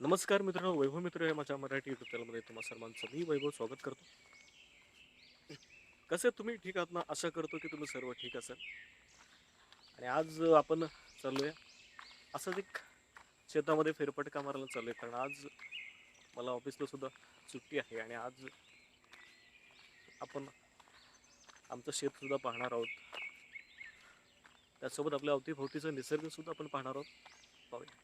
नमस्कार मित्रांनो वैभव मित्र या माझ्या मराठी युट्यूब चॅनलमध्ये तुम्हा सर्वांचं मी वैभव स्वागत करतो. कसे तुम्ही? ठीक आहात ना? आशा करतो की तुम्ही सर्व ठीक असाल. आणि आज आपण चाललोय असंच एक शेतामध्ये फेरफटका मारायला चाललोय. कारण आज मला ऑफिसला सुद्धा सुट्टी आहे आणि आज आपण आमचं शेत सुद्धा पाहणार आहोत. त्यासोबत आपल्या अवतीभोवतीचं निसर्ग सुद्धा आपण पाहणार आहोत. पाहूया.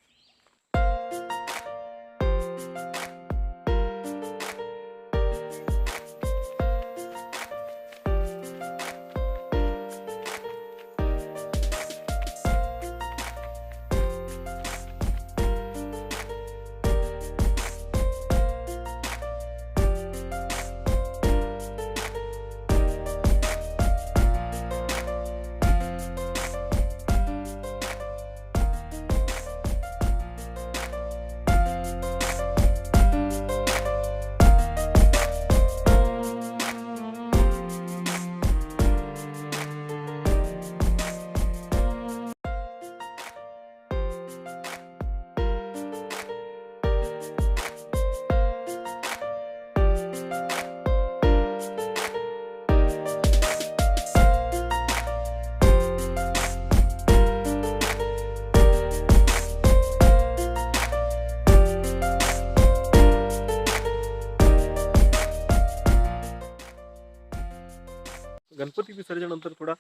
गणपती विसर्जनानंतर थोडा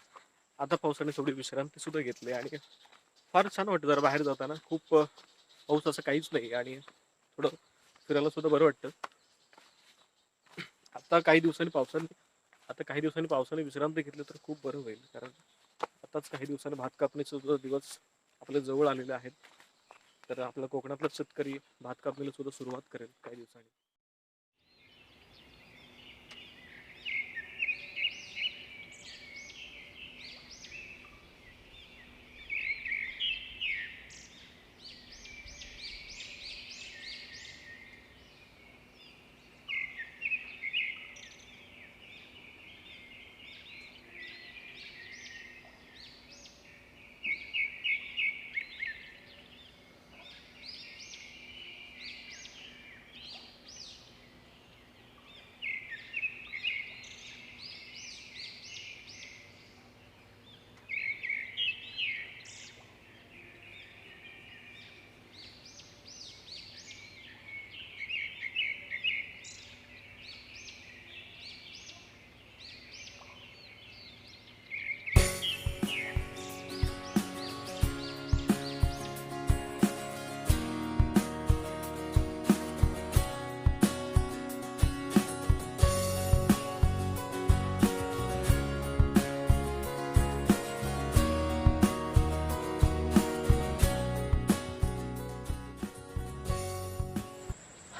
आता पावसाने थोडी विश्रांती सुद्धा घेतली आणि फार छान वाटतं जरा बाहेर जाताना. खूप पाऊस असं काहीच नाही आणि थोडं फिरायला सुद्धा बरं वाटतं. आता काही दिवसांनी पावसाने आता काही दिवसांनी पावसाने विश्रांती घेतली तर खूप बरं होईल. कारण आताच काही दिवसांनी भात कापणीचे सुद्धा दिवस आपल्या जवळ आलेले आहेत तर आपला कोकणातला शेतकरी भात कापणीला सुद्धा सुरुवात करेल काही दिवसांनी.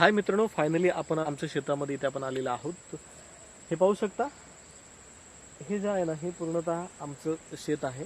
हाय मित्रांनो फायनली आपण आमच्या शेतामध्ये इथे आपण आलेलो आहोत. हे पाहू शकता हे जे आहे ना हे पूर्णतः आमचं शेत आहे.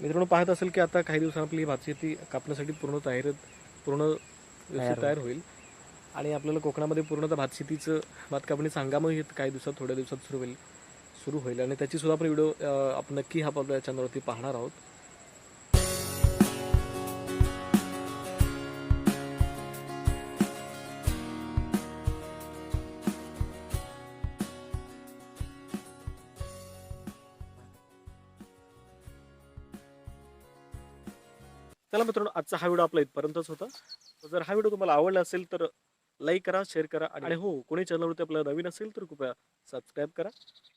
मित्रांनो पाहत असेल की आता काही दिवसांनी आपली भात शेती कापण्यासाठी पूर्ण तयार पूर्ण व्यवस्थित तयार होईल. आणि आपल्याला कोकणामध्ये पूर्णतः भात शेतीचं भात कापणीचं हंगामही काही दिवसात थोड्या दिवसात सुरू होईल सुरू होईल. आणि त्याची सुद्धा आपण व्हिडिओ आपण नक्की हा आपल्या चॅनलवरती पाहणार आहोत. चला मित्रांनो आजचा हा व्हिडिओ आपला इथपर्यंतच होता. जर हा व्हिडिओ तुम्हाला आवडला असेल तर लाईक करा शेअर करा आणि हो कोणी चॅनलवरती आपल्याला नवीन असेल तर कृपया सबस्क्राईब करा.